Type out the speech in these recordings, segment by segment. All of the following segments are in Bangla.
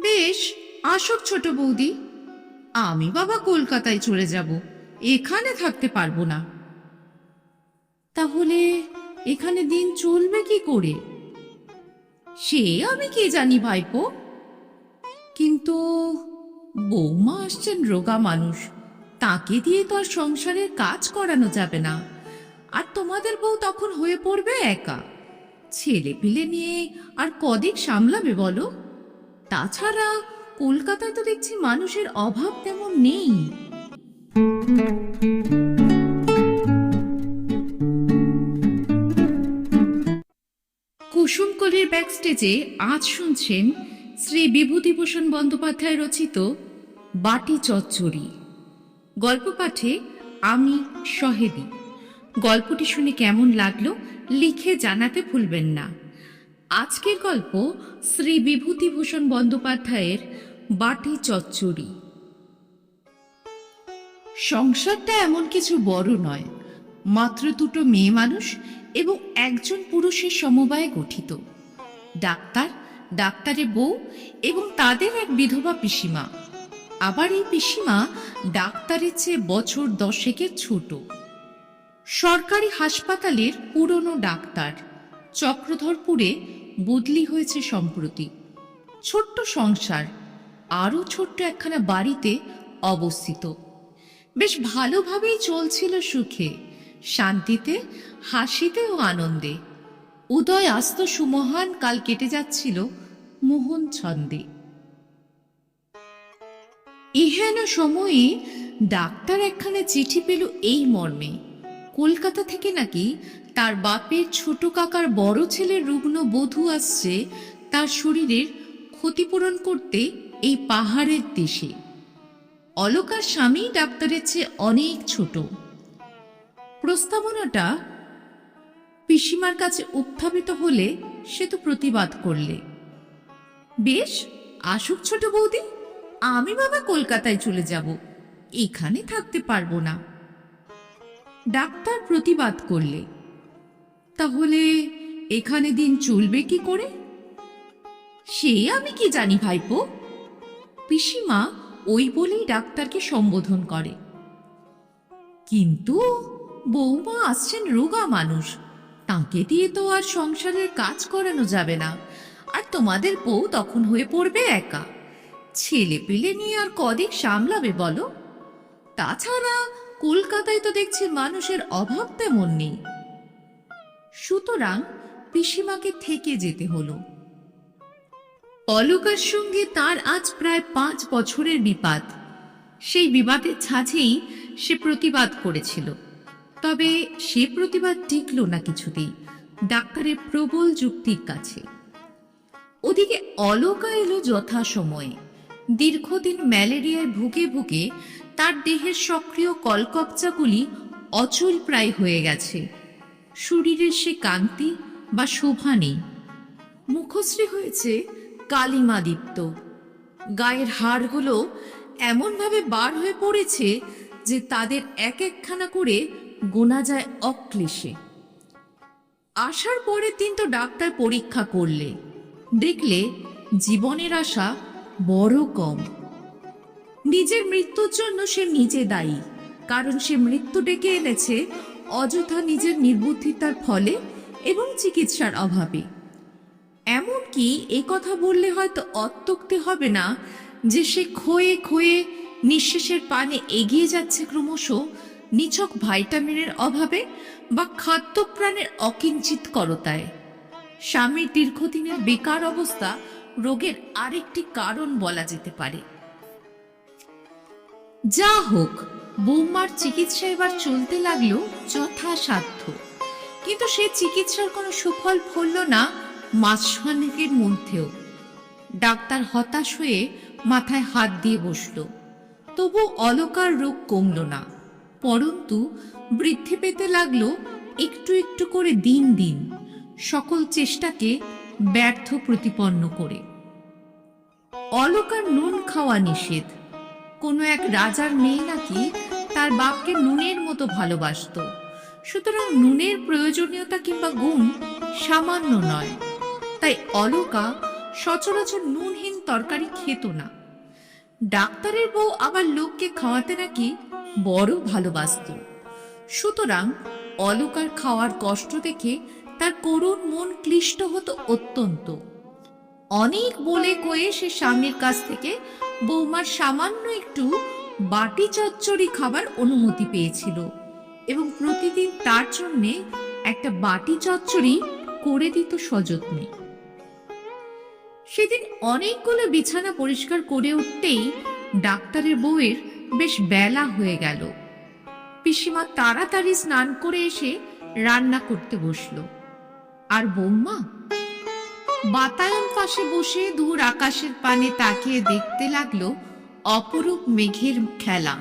বেশ, আসুক ছোট বৌদি। আমি বাবা কলকাতায় চলে যাব, এখানে থাকতে পারব না। তাহলে এখানে দিন চলবে কি করে? সে আমি কে জানি ভাইপো। কিন্তু বৌমা আসছেন রোগা মানুষ, তাকে দিয়ে তো আর সংসারের কাজ করানো যাবে না। আর তোমাদের বউ তখন হয়ে পড়বে একা। ছেলে পিলে নিয়ে আর কদিক সামলাবে বলো? তাছাড়া কলকাতায় তো দেখছি মানুষের অভাব তেমন নেই। কুসুমকলির ব্যাকস্টেজে আজ শুনছেন শ্রী বিভূতিভূষণ বন্দ্যোপাধ্যায় রচিত বাটি চচ্চড়ি। গল্প পাঠে আমি সহেদি। গল্পটি শুনে কেমন লাগল লিখে জানাতে ভুলবেন না। আজকের গল্প শ্রী বিভূতিভূষণ বন্দ্যোপাধ্যায়ের বাটি চচ্চড়ি। সংসারটা এমন কিছু বড় নয়। মাত্র দুটো মেয়ে মানুষ এবং একজন পুরুষের সমবায়ে গঠিত। ডাক্তার, ডাক্তারের বউ এবং তাদের এক বিধবা পিসিমা। আবার এই পিসিমা ডাক্তারের চেয়ে বছর দশেকের ছোট। সরকারি হাসপাতালের পুরনো ডাক্তার, চক্রধরপুরে বদলি হয়েছে সম্প্রতি। ছোট্ট সংসার, আরও ছোট্ট একখানা বাড়িতে অবস্থিত। বেশ ভালোভাবেই চলছিল সুখে, শান্তিতে, হাসিতে ও আনন্দে। উদয় আস্ত সুমহান কাল কেটে যাচ্ছিল মোহন ছন্দে। ইহেন সময়ে ডাক্তার একখানে চিঠি পেল এই মর্মে। কলকাতা থেকে নাকি তার বাপের ছোট কাকার বড় ছেলের রুগ্ন বধূ আসছে, তার শরীরের ক্ষতিপূরণ করতে এই পাহাড়ের দেশে। অলকার স্বামী ডাক্তারের চেয়ে অনেক ছোট। প্রস্তাবনাটা পিসিমার কাছে উত্থাপিত হলে সে তো প্রতিবাদ করলে। বেশ, আসুক ছোট বৌদি, আমি বাবা কলকাতায় চলে যাব, এখানে থাকতে পারব না। ডাক্তার প্রতিবাদ করলে। তাহলে এখানে দিন চলবে কি করে? সে আমি কি জানি, ভাইপো? পিসিমা ওই বলেই ডাক্তারকে সম্বোধন করে। কিন্তু বৌমা আসছেন রোগা মানুষ। তাকে দিয়ে তো আর সংসারের কাজ করানো যাবে না। আর তোমাদের বউ তখন হয়ে পড়বে একা। ছেলে পেলে নিয়ে আর কদিক সামলাবে বলো? তাছাড়া কলকাতায় তো দেখছি মানুষের অভাব তেমন নেই। সুতরাং পিসিমাকে থেকে যেতে হলো। অলকার সঙ্গে তার আজ প্রায় পাঁচ বছরের বিবাদ। সেই বিবাদের ছাঁচেই সে প্রতিবাদ করেছিল। তবে সে প্রতিবাদ টিকল না কিছুতেই ডাক্তারের প্রবল যুক্তির কাছে। ওদিকে অলকা এলো যথাসময়ে। দীর্ঘদিন ম্যালেরিয়ায় ভুগে ভুগে তার দেহের সক্রিয় কলকবচাগুলি অচল প্রায় হয়ে গেছে। শরীরের সে কান্তি বা শোভা নেই। মুখশ্রী হয়েছে কালিমাদীপ্ত। গায়ের হাড়গুলো এমনভাবে বার হয়ে পড়েছে যে তাদের এক একখানা করে গোনা যায় অক্লেশে। আসার পরের দিন তো ডাক্তার পরীক্ষা করলে। দেখলে জীবনের আশা বড় কম। নিজের মৃত্যুর জন্য সে নিজে দায়ী, কারণ সে মৃত্যু ডেকে এনেছে অযথা নিজের নির্বুদ্ধিতার ফলে এবং চিকিৎসার অভাবে। এমনকি এ কথা বললে হয়তো অত্যক্তি হবে না যে সে ক্ষয়ে ক্ষয়ে নিঃশ্বাসের পানে এগিয়ে যাচ্ছে ক্রমশ নিছক ভাইটামিনের অভাবে বা খাদ্যপ্রাণের অকিঞ্চিত করতায় স্বামীর দীর্ঘদিনের বেকার অবস্থা রোগের আরেকটি কারণ বলা যেতে পারে। যা হোক বৌমার চিকিৎসা এবার চলতে লাগল যথাসাধ্য। কিন্তু সে চিকিৎসার কোনো সুফল ফলল না মাসখানেকের মধ্যেও। ডাক্তার হতাশ হয়ে মাথায় হাত দিয়ে বসল। তবু অলকার রোগ কমল না, পরন্তু বৃদ্ধি পেতে লাগল একটু একটু করে দিন দিন, সকল চেষ্টাকে ব্যর্থ প্রতিপন্ন করে। অলকার নুন খাওয়া নিষেধ কোনো এক রাজার মেয়ে নাকি তার বাপকে নুনের মতো ভালোবাসতো। সুতরাং নুনের প্রয়োজনীয়তা কিংবা গুণ সামান্য নয়। তাই অলকা সচরাচর নুনহীন তরকারি খেত না। ডাক্তারের বউ আবার লোককে খাওয়াতে নাকি বড় ভালোবাসত। সুতরাং অলকার খাওয়ার কষ্ট দেখে তার করুণ মন ক্লিষ্ট হতো অত্যন্ত। অনেক বলে কয়ে সে স্বামীর কাছ থেকে বৌমার সামান্য একটু বাটি চচ্চড়ি খাবার অনুমতি পেয়েছিল এবং প্রতিদিন তার জন্যে একটা বাটি চচ্চড়ি করে দিত সযত্নে। সেদিন অনেকগুলো বিছানা পরিষ্কার করে উঠতেই ডাক্তারের বউয়ের বেশ বেলা হয়ে গেল। পিসিমা তাড়াতাড়ি স্নান করে এসে রান্না করতে বসল। আর বৌমা বাতায়ন পাশে বসে দূর আকাশের পানে তাকিয়ে দেখতে লাগল অপরূপ মেঘের খেলা।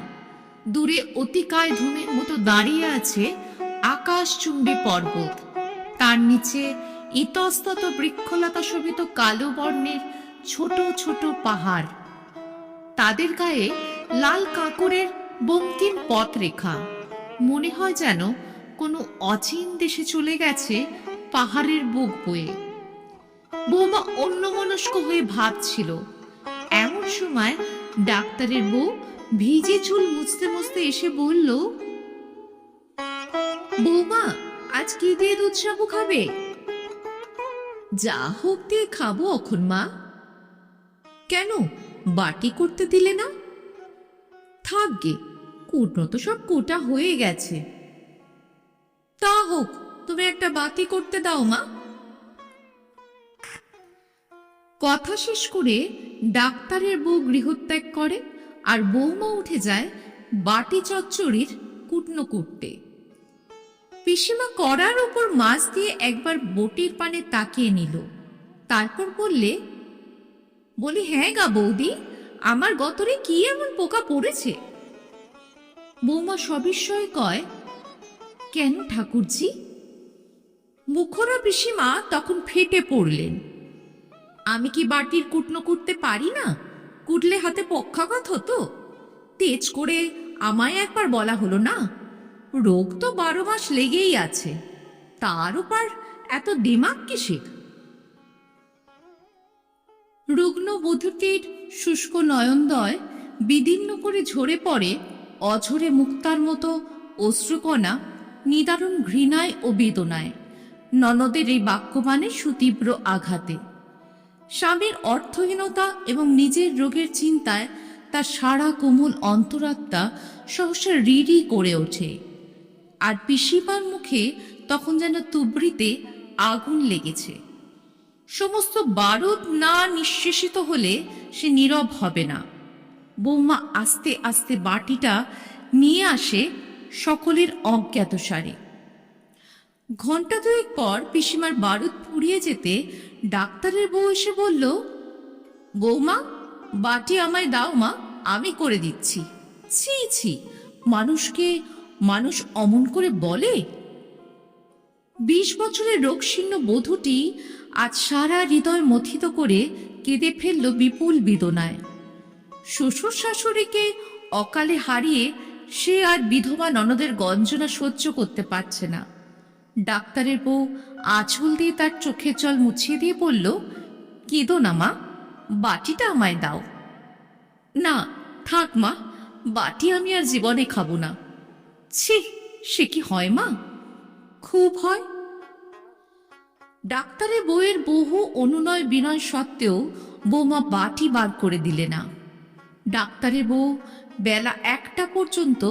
দূরে অতিকায় ধূমের মতো দাঁড়িয়ে আছে আকাশচুম্বী পর্বত। তার নিচে ইতস্তত বৃক্ষলতা শোভিত কালো বর্ণের ছোট ছোট পাহাড়। তাদের গায়ে লাল কাঁকড়ের বঙ্কিম পথরেখা। মনে হয় যেন কোনো অচিন দেশে চলে গেছে পাহাড়ের বুক বয়ে। বৌমা অন্যমনস্ক হয়ে ভাবছিল। এমন সময় ডাক্তারের বউ ভিজে চুল মুছতে মুছতে এসে বলল, বৌমা, আজ কি দিয়ে দুধ সাবু খাবে? যা হোক দিয়ে খাব অখন মা। কেন? বাটি করতে দিলে না? থাকগে কুটনো তো সব কোটা হয়ে গেছে। তা হোক, তুমি একটা বাতি করতে দাও মা। কথা শেষ করে ডাক্তারের বউ গৃহত্যাগ করে আর বৌমা উঠে যায় বাটি চচ্চড়ির কুটনো কুটতে। পিসিমা করার ওপর মাছ দিয়ে একবার বটির পানে তাকিয়ে নিল। তারপর বললে, বলি হ্যাঁ গা বৌদি, আমার গতরে কি এমন পোকা পড়েছে? বৌমা সবিস্ময় কয়, কেন ঠাকুরজি? মুখরা পিসিমা তখন ফেটে পড়লেন। আমি কি বাটির কুটনো কুটতে পারি না? কুটলে হাতে পক্ষাঘাত হতো? তেজ করে আমায় একবার বলা হলো না? রোগ তো বারো মাস লেগেই আছে। তার উপর এত দিমাগ কিসের? রুগ্ন বধূটির শুষ্ক নয়নদয় বিদীর্ণ করে ঝরে পড়ে অঝরে মুক্তার মতো অশ্রুকণা, নিদারুণ ঘৃণায় ও বেদনায়। ননদের এই বাক্যবাণে সুতীব্র আঘাতে। স্বামীর অর্থহীনতা এবং নিজের রোগের চিন্তায় তার সারা কোমল অন্তরাত্মা সহসা রিরি করে ওঠে। আর পিসিমার মুখে তখন যেন তুবড়িতে আগুন লেগেছে। সমস্ত বারুদ না নিঃশেষিত হলে সে নীরব হবে না। বৌমা আস্তে আস্তে বাটিটা নিয়ে আসে সকলের অজ্ঞাতসারে। ঘণ্টা দুয়েক পর পিসিমার বারুদ পুড়িয়ে যেতে ডাক্তারের বউ এসে বলল, বৌমা, বাটি আমায় দাও মা, আমি করে দিচ্ছি। ছি ছি, মানুষকে, মানুষ অমন করে বলে? বিশ বছরের রোগশীর্ণ বধূটি আজ সারা হৃদয় মথিত করে কেঁদে ফেলল বিপুল বেদনায়। শ্বশুর শাশুড়িকে অকালে হারিয়ে সে আর বিধবা ননদের গঞ্জনা সহ্য করতে পারছে না। ডাক্তারের বউ আঁচল দিয়ে তার চোখের জল মুছিয়ে দিয়ে বলল কেঁদো না মা, বাটিটা আমায় দাও। না, থাক মা, বাটি আমি আর জীবনে খাব না। ছি, সে কি হয় মা? খুব হয়। ডাক্তারের বউয়ের বহু অনুনয় বিনয় সত্ত্বেও বৌমা বাটি বার করে দিলে না। ডাক্তারের বউ বেলা একটা পর্যন্ত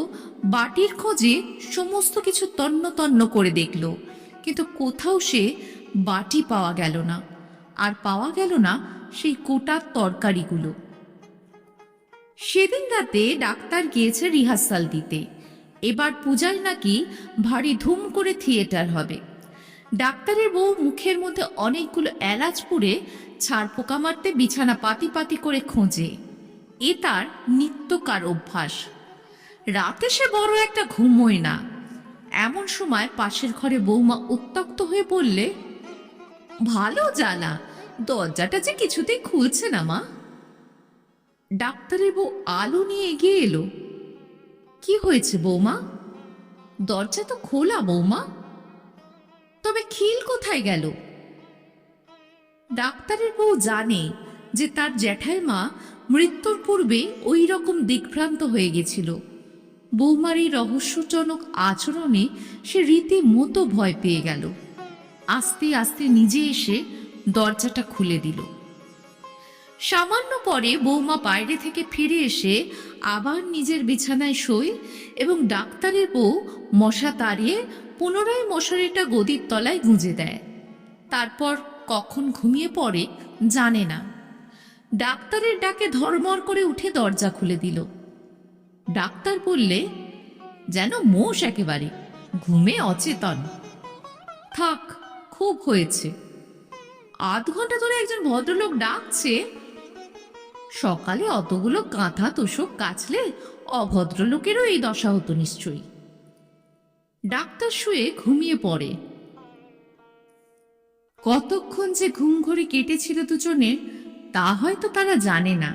বাটির খোঁজে সমস্ত কিছু তন্ন তন্ন করে দেখল, কিন্তু কোথাও সে বাটি পাওয়া গেল না। আর পাওয়া গেল না সেই কোটার তরকারিগুলো। সেদিন রাতে ডাক্তার গিয়েছে রিহার্সাল দিতে। এবার পূজায় নাকি ভারী ধুম করে থিয়েটার হবে। ডাক্তারের বউ মুখের মধ্যে অনেকগুলো এলাচ পুড়ে ছাড় পোকা মারতে বিছানা পাতি পাতি করে খোঁজে। এ তার নিত্যকার অভ্যাস। রাতে সে বড় একটা ঘুমোয় না। এমন সময় পাশের ঘরে বৌমা উত্তক্ত হয়ে বললে, ভালো জানা, দরজাটা যে কিছুতেই খুলছে না মা। ডাক্তারের বউ আলো নিয়ে এগিয়ে এলো। কি হয়েছে বৌমা? দরজা তো খোলা বৌমা। তবে খিল কোথায় গেল? ডাক্তারের বউ জানে যে তার জ্যাঠাইমা মৃত্যুর পূর্বে ওই রকম দিগ্ভ্রান্ত হয়ে গেছিল। বৌমার এই রহস্যজনক আচরণে সে রীতিমতো ভয় পেয়ে গেল। আস্তে আস্তে নিজে এসে দরজাটা খুলে দিল। সামান্য পরে বৌমা বাইরে থেকে ফিরে এসে আবার নিজের বিছানায় শোয় এবং ডাক্তারের বউ মশা তাড়িয়ে পুনরায় মশারিটা গদির তলায় গুঁজে দেয়। তারপর কখন ঘুমিয়ে পড়ে জানে না। ডাক্তারের ডাকে ধর্মর করে উঠে দরজা খুলে দিল। ডাক্তার বললে, যেন মোষ একেবারে, ঘুমে অচেতন। থাক, খুব হয়েছে। আধ ঘণ্টা ধরে একজন ভদ্রলোক ডাকছে। সকালে অতগুলো কাঁথা তোষক কাচলে অভদ্রলোকেরও এই দশা হতো নিশ্চয়ই। ডাক্তার শুয়ে ঘুমিয়ে পড়ে। কতক্ষণ যে ঘুম ঘরে কেটেছিল দুজনের তা হয়তো তারা জানে না।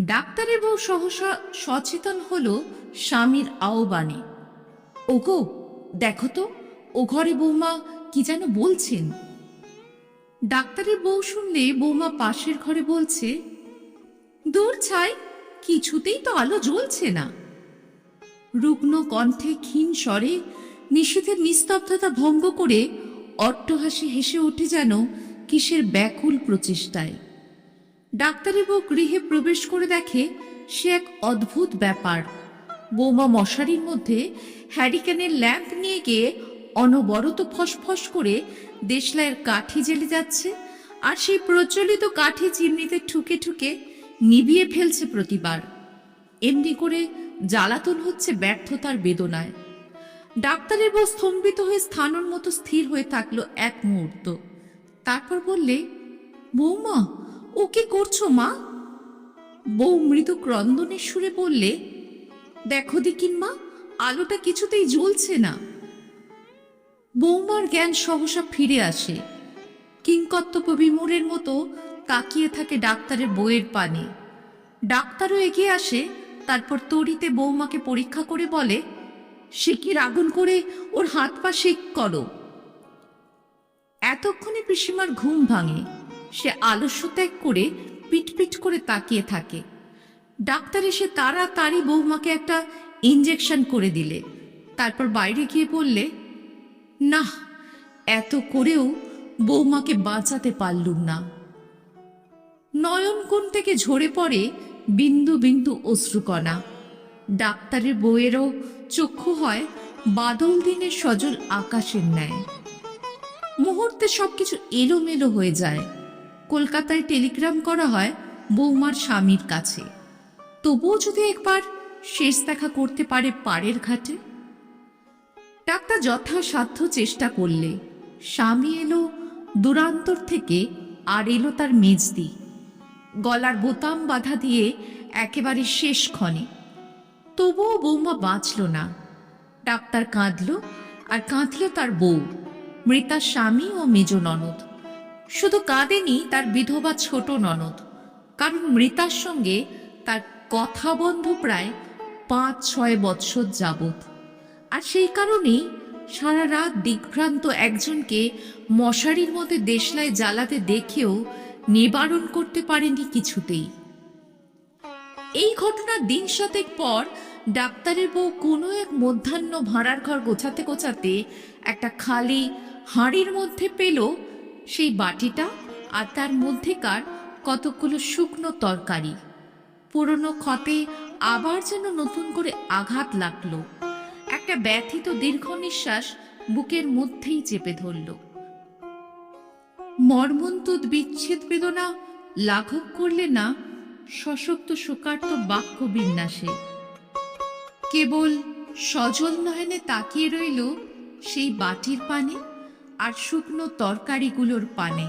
ডাক্তারের বউ সহসা সচেতন হলো স্বামীর আহ্বানে। ওগো, দেখো তো, ও ঘরে বৌমা কি যেন বলছেন? ডাক্তারের বউ শুনলে বৌমা পাশের ঘরে বলছে, দূর ছাই, কিছুতেই তো আলো জ্বলছে না। রুগ্ন কণ্ঠে ক্ষীণ স্বরে নিষেধের নিস্তব্ধতা ভঙ্গ করে অট্টহাসি হেসে ওঠে যেন কিসের ব্যাকুল প্রচেষ্টায়। ডাক্তারের বউ গৃহে প্রবেশ করে দেখে সে এক অদ্ভুত ব্যাপার। বৌমা মশারির মধ্যে হ্যারিকেনের ল্যাম্প নিয়ে গিয়ে অনবরত ফসফস করে দেশলাইয়ের কাঠি জ্বেলে যাচ্ছে আর সেই প্রচলিত কাঠি চিমনিতে ঠুকে ঠুকে নিভিয়ে ফেলছে প্রতিবার। এমনি করে জ্বালাতন হচ্ছে ব্যর্থতার বেদনায়। ডাক্তারের বউ স্তম্ভিত হয়ে স্থানর মতো স্থির হয়ে থাকল এক মুহূর্ত। তারপর বললে, বৌমা ও কি করছ, মা? বউ মৃদু ক্রন্দনের সুরে বললে, দেখো দিকিন মা, আলোটা কিছুতেই জ্বলছে না। বৌমার জ্ঞান সহসা ফিরে আসে। কিংকর্তব্য বিমূরের মতো তাকিয়ে থাকে ডাক্তারের বইয়ের পানে। ডাক্তারও এগিয়ে আসে, তারপর তড়িতে বৌমাকে পরীক্ষা করে বলে, সে কি আগুন করে ওর হাত পা শেক করো? এতক্ষণে পিসিমার ঘুম ভাঙে। সে আলস্য ত্যাগ করে পিটপিট করে তাকিয়ে থাকে। ডাক্তার এসে তাড়াতাড়ি বৌমাকে একটা ইঞ্জেকশন করে দিলে। তারপর বাইরে গিয়ে বললে না এত করেও বৌমাকে বাঁচাতে পারলুম না। নয়ন কোণ থেকে ঝরে পড়ে বিন্দু বিন্দু অশ্রুকণা। ডাক্তারের বইয়েরও চক্ষু হয় বাদল দিনের সজল আকাশের ন্যায়। মুহূর্তে সবকিছু এলোমেলো হয়ে যায়। কলকাতায় টেলিগ্রাম করা হয় বৌমার স্বামীর কাছে। তবুও যদি একবার শেষ দেখা করতে পারে পাড়ের ঘাটে? ডাক্তার যথাসাধ্য চেষ্টা করলে স্বামী এলো দূরান্তর থেকে আর এলো তার মেজদি। গলার বোতাম বাধা দিয়ে একেবারে শেষ ক্ষণে। তবুও বৌমা বাঁচল না। ডাক্তার কাঁদল আর কাঁদল তার বউ, মৃতার স্বামী ও মেজ ননদ। শুধু কাঁদেনি তার বিধবা ছোট ননদ, কারণ মৃতার সঙ্গে তার কথা বন্ধ প্রায় পাঁচ, ছয় বৎসর যাবত আর সেই কারণেই সারা রাত দিগ্ভ্রান্ত একজনকে মশারির মধ্যে দেশলায় জ্বালাতে দেখেও নিবারণ করতে পারেনি কিছুতেই। এই ঘটনার দিন সাতেক পর ডাক্তারের বউ কোনো এক মধ্যাহ্ন ভাড়ার ঘর গোছাতে গোছাতে একটা খালি হাঁড়ির মধ্যে পেল সেই বাটিটা আর তার মধ্যেকার কতগুলো শুকনো তরকারি। পুরনো ক্ষতে আবার যেন নতুন করে আঘাত লাগল। একটা ব্যথিত দীর্ঘ নিঃশ্বাস বুকের মধ্যেই চেপে ধরল। মর্মন্তুদ বিচ্ছেদ বেদনা লাঘব করলে না সশক্ত শোকার্ত বাক্য বিন্যাসে। কেবল সজল নয়নে তাকিয়ে রইল সেই বাটির পানে। আর শুকনো তরকারিগুলোর পানে।